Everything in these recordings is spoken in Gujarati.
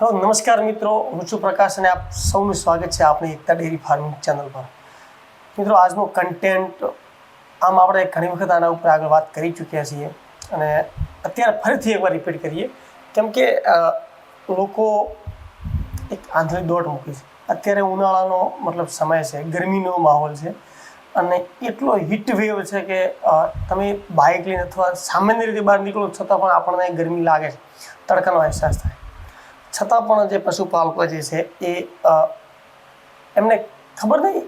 હેલો, નમસ્કાર મિત્રો. હું છું પ્રકાશ અને આપ સૌનું સ્વાગત છે આપણી એકતા ડેરી ફાર્મિંગ ચેનલ પર. મિત્રો, આજનો કન્ટેન્ટ આમ આપણે ઘણી વખત આના ઉપર આગળ વાત કરી ચૂક્યા છીએ અને અત્યારે ફરીથી એકવાર રિપીટ કરીએ. કેમ કે લોકો એક આંધળી દોટ મૂકી છે. અત્યારે ઉનાળાનો મતલબ સમય છે, ગરમીનો માહોલ છે અને એટલો હીટ વેવ છે કે તમે બાઇક લઈને અથવા સામાન્ય રીતે બહાર નીકળો છતાં પણ આપણને ગરમી લાગે છે. તડકાનો અહેસાસ થાય. છતાં પણ જે પશુપાલકો જે છે એ એમને ખબર નહીં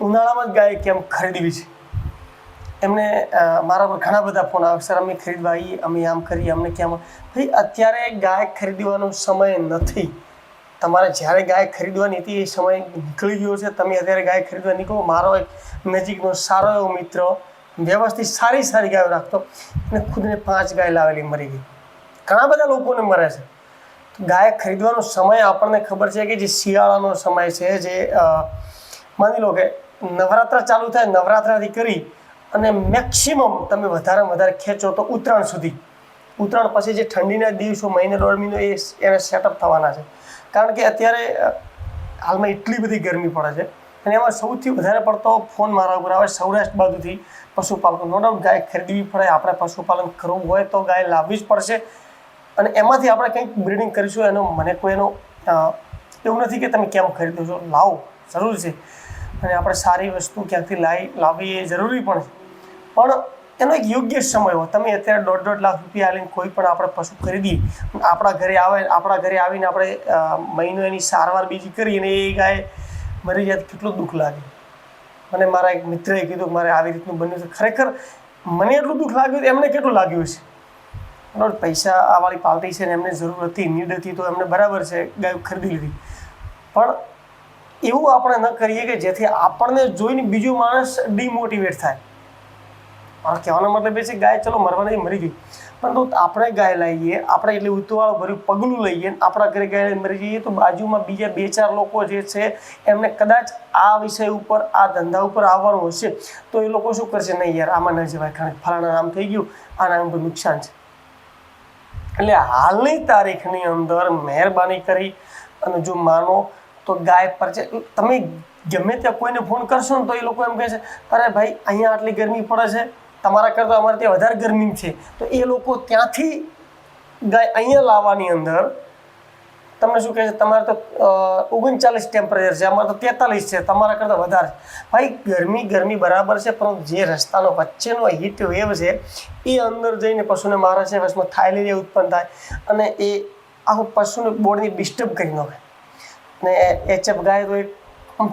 ઉનાળામાં જ ગાય કેમ ખરીદવી છે. એમને મારા પર ઘણા બધા ફોન આવે સર, અમે ખરીદવા આવીએ અમે આમ કરીએ, અમને કેમ? ભાઈ, અત્યારે ગાય ખરીદવાનો સમય નથી. તમારે જ્યારે ગાય ખરીદવાની હતી એ સમય નીકળી ગયો છે. તમે અત્યારે ગાય ખરીદવા નીકળો. મારો એક નજીકનો સારો એવો મિત્ર વ્યવસ્થિત સારી સારી ગાયો રાખતો અને ખુદને પાંચ ગાય લાવેલી મરી ગઈ. ઘણા બધા લોકોને મરે છે. ગાય ખરીદવાનો સમય આપણને ખબર છે કે જે શિયાળાનો સમય છે, જે માની લો કે નવરાત્ર ચાલુ થાય નવરાત્રાથી કરી અને મેક્સિમમ તમે વધારેમાં વધારે ખેંચો તો ઉત્તરાયણ સુધી. ઉત્તરાયણ પછી જે ઠંડીના દિવસો, મહિને દોઢ મહિનો એ એને સેટઅપ થવાના છે. કારણ કે અત્યારે હાલમાં એટલી બધી ગરમી પડે છે અને એમાં સૌથી વધારે પડતો ફોન મારા ઉપર આવે સૌરાષ્ટ્ર બાજુથી પશુપાલકો. નો ડાઉટ ગાય ખરીદવી પડે, આપણે પશુપાલન કરવું હોય તો ગાય લાવવી જ પડશે. અને એમાંથી આપણે કંઈક બ્રીડિંગ કરીશું એનો મને કોઈ એનો એવું નથી કે તમે કેમ ખરીદો છો. લાવો, જરૂર છે. અને આપણે સારી વસ્તુ ક્યાંકથી લાવી લાવવી એ જરૂરી પણ છે. પણ એનો એક યોગ્ય સમય હોય. તમે અત્યારે દોઢ દોઢ લાખ રૂપિયા લઈને કોઈ પણ આપણે પશુ ખરીદીએ, આપણા ઘરે આવે, આપણા ઘરે આવીને આપણે મહિનો એની સારવાર બીજી કરી અને એ ગાય મરી જાય કેટલું દુઃખ લાગે. મને મારા એક મિત્રએ કીધું મારે આવી રીતનું બન્યું છે. ખરેખર મને એટલું દુઃખ લાગ્યું, એમને કેટલું લાગ્યું છે બરાબર? પૈસા આ વાળી પાર્ટી છે ને એમને જરૂર હતી, નીડ હતી તો એમને બરાબર છે ગાય ખરીદી લીધી. પણ એવું આપણે ન કરીએ કે જેથી આપણને જોઈને બીજો માણસ ડિમોટિવેટ થાય. મારો કહેવાનો મતલબ એ છે ગાય, ચલો મરવાની મરી ગઈ. પરંતુ આપણે ગાય લાવીએ, આપણે એટલે ઉતવાળો ભર્યું, પગલું લઈએ આપણા ઘરે ગાય મરી જઈએ, તો બાજુમાં બીજા બે ચાર લોકો જે છે, એમને કદાચ આ વિષય ઉપર, આ ધંધા ઉપર આવવાનું હશે, તો એ લોકો શું કરશે? નહીં યાર, આમાં ન જવાય, કારણ ફલાણા નામ થઈ ગયું આ નામ નુકસાન છે. એટલે હાલની તારીખની અંદર મહેરબાની કરી અને જો માનો તો ગાય પર છે તમે ગમે ત્યાં કોઈને ફોન કરશો ને તો એ લોકો એમ કહે છે, અરે ભાઈ, અહીંયા આટલી ગરમી પડે છે, તમારા કરતાં અમારે ત્યાં વધારે ગરમી છે. તો એ લોકો ત્યાંથી ગાય અહીંયા લાવવાની અંદર તમને શું કહે છે, તમારે તો ઓગણચાલીસ ટેમ્પરેચર છે, અમારે તો તેતાલીસ છે, તમારા કરતાં વધારે ભાઈ, ગરમી ગરમી બરાબર છે પરંતુ જે રસ્તાનો વચ્ચેનો હીટ વેવ છે, એ અંદર જઈને પશુને મારે છે વસમાં થાઇલેરિયા ઉત્પન્ન થાય અને એ આખું પશુને બોડીને ડિસ્ટર્બ કરી નાખે. ને એચએફ ગાય તો એક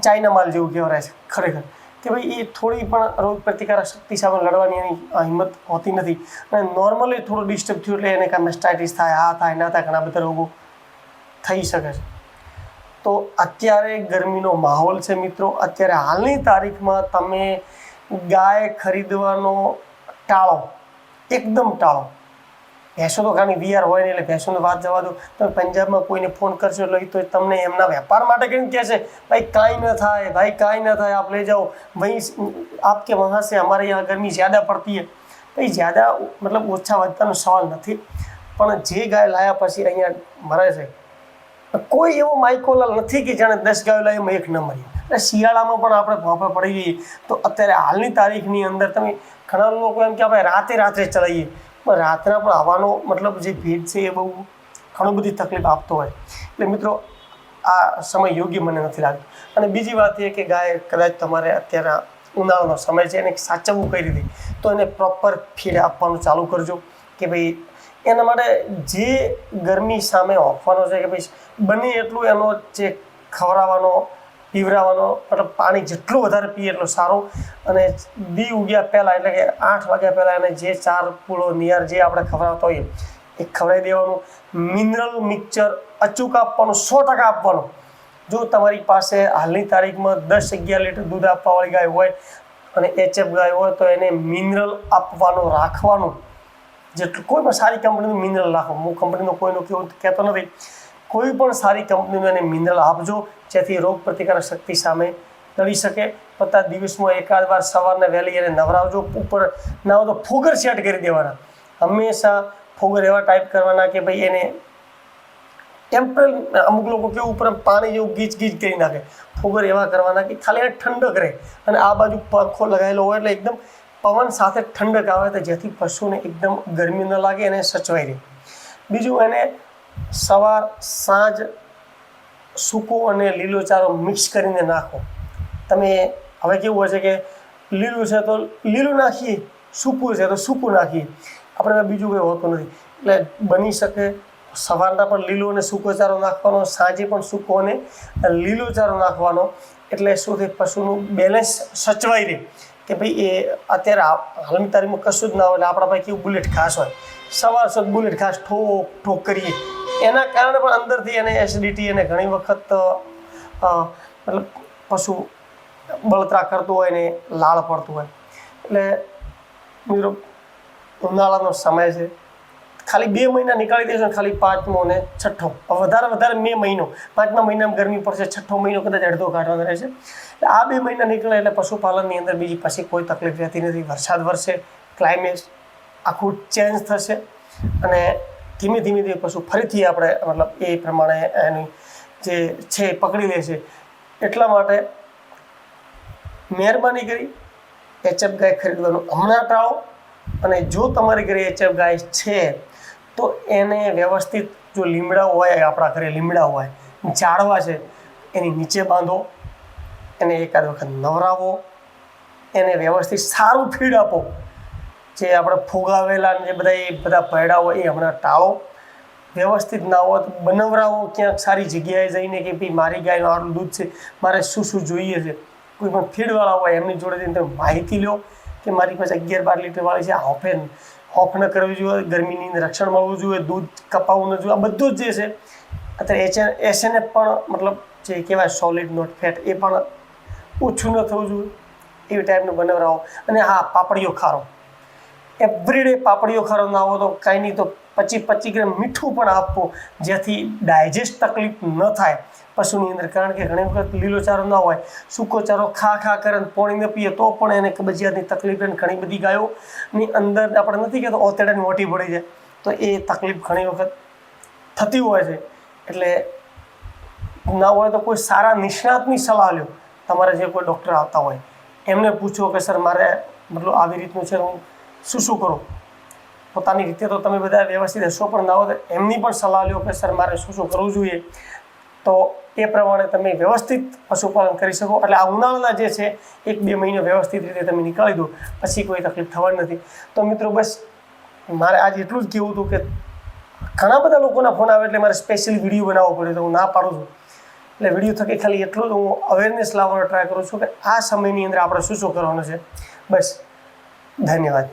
ચાઇના માલ જેવું કહેવાય છે, ખરેખર. કે ભાઈ, એ થોડી પણ રોગ પ્રતિકારક શક્તિ સામે લડવાની એની હિંમત હોતી નથી. અને નોર્મલી થોડું ડિસ્ટર્બ થયું એટલે એને કાંઈ સ્ટાઇટિસ થાય, આ થાય, ના થાય, ઘણા બધા રોગો થઈ શકે છે. તો અત્યારે ગરમીનો માહોલ છે મિત્રો. અત્યારે હાલની તારીખમાં તમે ગાય ખરીદવાનો ટાળો, એકદમ ટાળો. ભેંસો તો ખાલી વીઆર હોય ને એટલે ભેંસોની વાત જવા દો. તમે પંજાબમાં કોઈને ફોન કરશો એટલે તો તમને એમના વેપાર માટે કરીને કહેશે ભાઈ, કાંઈ ન થાય, ભાઈ, કાંઈ ન થાય, આપ લઈ જાઓ. ભૈંસ આપકે વહાં સે હમારે યહાં ગરમી જ્યાદા પડતી હે. ભાઈ જ્યાદા, મતલબ ઓછા વધતાનો સવાલ નથી. પણ જે ગાય લાયા પછી અહીંયા મરે છે કોઈ એવો માઇકોલાલ નથી કે જાણે દસ ગાયો એમાં એક ન મળી અને શિયાળામાં પણ આપણે ભોંપા પડી જઈએ તો અત્યારે હાલની તારીખની અંદર તમે ઘણા લોકો એમ કે આપણે રાતે રાત્રે ચલાવીએ. પણ રાતના પણ આવવાનો મતલબ જે ભેદ છે એ બહુ ઘણું બધી તકલીફ આપતો હોય. એટલે મિત્રો, આ સમય યોગ્ય મને નથી લાગતો. અને બીજી વાત એ કે ગાય કદાચ તમારે અત્યારે ઉનાળાનો સમય છે એને સાચવવું કઈ રીતે તો એને પ્રોપર ફીડ આપવાનું ચાલુ કરજો. કે ભાઈ એના માટે જે ગરમી સામે હોફવાનો છે કે ભાઈ બને એટલું એનો જે ખવડાવવાનો, પીવડાવવાનો, મતલબ પાણી જેટલું વધારે પીએ એટલું સારું. અને બી ઉગ્યા પહેલાં, એટલે કે આઠ વાગ્યા પહેલાં એને જે ચાર પૂળો નિયર જે આપણે ખવડાવતા હોઈએ, એ ખવડાવી દેવાનું. મિનરલ મિક્સચર અચૂક આપવાનું, સો ટકા આપવાનું. જો તમારી પાસે હાલની તારીખમાં દસ અગિયાર લીટર દૂધ આપવાવાળી ગાય હોય અને એચએફ ગાય હોય તો એને મિનરલ આપવાનું, રાખવાનું. જેટલું કોઈ પણ સારી કંપનીનું મિનરલ રાખો હું કંપનીનો કોઈનો કેવું કહેતો નથી. કોઈ પણ સારી કંપનીનું એને મિનરલ આપજો, જેથી રોગ પ્રતિકારક શક્તિ સામે લડી શકે. પતા દિવસમાં એકાદ વાર સવારને વહેલી એને નવરાવજો. ઉપર ના તો ફુગર સેટ કરી દેવાના. હંમેશા ફુગર એવા ટાઈપ કરવાના કે ભાઈ એને ટેમ્પરલ અમુક લોકો કેવું ઉપર પાણી જેવું ગીચ ગીચ કરી નાખે. ફુગર એવા કરવાના કે ખાલી એને ઠંડક રહે. અને આ બાજુ પંખો લગાવેલો હોય એટલે એકદમ પવન સાથે ઠંડક આવે તો જેથી પશુને એકદમ ગરમી ન લાગે અને સચવાઈ રહે. બીજું એને સવાર, સાંજ સૂકો અને લીલો ચારો મિક્સ કરીને નાખો. તમે, હવે કેવું હોય છે કે લીલું છે તો લીલું નાખીએ, સૂકું છે તો સૂકું નાખીએ. આપણે બીજું કંઈ હોતું નથી. એટલે બની શકે સવારના પણ લીલો અને સૂકો ચારો નાખવાનો, સાંજે પણ સૂકો અને લીલો ચારો નાખવાનો. એટલે શું થાય? પશુનું બેલેન્સ સચવાઈ રહે. કે ભાઈ એ અત્યારે હાલની તારીખમાં કશું જ ના હોય એટલે આપણા પાસે કેવું બુલેટ ખાસ હોય. સવાર સવાર બુલેટ ખાસ ઠોક ઠોક કરીએ. એના કારણે પણ અંદરથી એને એસિડિટી અને ઘણી વખત મતલબ પશુ બળતરા કરતું હોય ને લાળ પડતું હોય. એટલે મિત્રો, ઉનાળાનો સમય છે. ખાલી બે મહિના નીકાળી દેશો ખાલી પાંચમો અને છઠ્ઠો. વધારે વધારે મે મહિનો. પાંચમા મહિનામાં ગરમી પડશે, છઠ્ઠો મહિનો કદાચ અડધો કાઢવાનો રહેશે. આ બે મહિના નીકળે એટલે પશુપાલનની અંદર બીજી પછી કોઈ તકલીફ રહેતી નથી. વરસાદ વરસે ક્લાઇમેટ આખું ચેન્જ થશે અને ધીમે ધીમે ધીમે પશુ ફરીથી આપણે મતલબ એ પ્રમાણે એની જે છે પકડી પકડી લેશે. એટલા માટે મહેરબાની કરી એચએફ ગાય ખરીદવાનું હમણાં ટાળો. અને જો તમારી ઘરે એચએફ ગાય છે તો એને વ્યવસ્થિત જો લીમડા હોય, આપણા ઘરે લીમડા હોય ઝાડવા છે, એની નીચે બાંધો, એને એકાદ વખત નવરાવો, એને વ્યવસ્થિત સારું ફીડ આપો. જે આપણે ફુગાવેલા જે બધા એ બધા પૈડા હોય, એ હમણાં ટાળો. વ્યવસ્થિત ના હોય તો બનાવરાવો ક્યાંક સારી જગ્યાએ જઈને કે ભાઈ મારી ગાયનું આટલું દૂધ છે, મારે શું શું જોઈએ છે. કોઈ પણ ફીડવાળા હોય એમની જોડે તમે માહિતી લો કે મારી પાસે અગિયાર બાર લીટરવાળી છે હોફે હોફ ન કરવી જોઈએ, ગરમીની રક્ષણ મળવું જોઈએ, દૂધ કપાવવું ન જોઈએ. આ બધું જ જે છે, અત્યારે એચ એસએનએફ પણ મતલબ જે કહેવાય સોલિડ નોટ ફેટ એ પણ ઓછું ન થવું જોઈએ. એવી ટાઈપનું બનાવરાવો અને હા, પાપડીઓ ખારો. એવરીડે પાપડીઓ ખારો ના હોય તો કાંઈ નહીં તો પચીસ પચીસ ગ્રામ મીઠું પણ આપવું જેથી ડાયજેસ્ટ તકલીફ ન થાય. પશુની અંદર કારણ કે ઘણી વખત લીલો ચારો ના હોય સૂકો ચારો ખા ખા કરે પોણી ન પીએ તો પણ એને કબજિયાતની તકલીફ રહે ઘણી બધી ગાયોની અંદર આપણે નથી કહેતો ઓતેડાની મોટી પડી જાય. તો એ તકલીફ ઘણી વખત થતી હોય છે. એટલે ના હોય તો કોઈ સારા નિષ્ણાતની સલાહ લો. તમારે જે કોઈ ડૉક્ટર આવતા હોય, એમને પૂછો કે, સર, મારે મતલબ આવી રીતનું છે, હું શું શું કરો? પોતાની રીતે તો તમે બધા વ્યવસ્થિત હશો, પણ ના હોય એમની પણ સલાહ લો કે, સર, મારે શું શું કરવું જોઈએ? તો એ પ્રમાણે તમે વ્યવસ્થિત પશુપાલન કરી શકો. એટલે આ ઉનાળાના જે છે, એક બે મહિનો વ્યવસ્થિત રીતે તમે નીકાળી દો. પછી કોઈ તકલીફ થવાની નથી. તો મિત્રો, બસ મારે આજે એટલું જ કહેવું હતું કે, ઘણા બધા લોકોના ફોન આવે એટલે મારે સ્પેશિયલ વીડિયો બનાવવો પડે તો હું ના પાડું છું. એટલે વીડિયો થકી ખાલી એટલું જ હું અવેરનેસ લાવવાનો ટ્રાય કરું છું કે આ સમયની અંદર આપણે શું શું કરવાનું છે. બસ, ધન્યવાદ.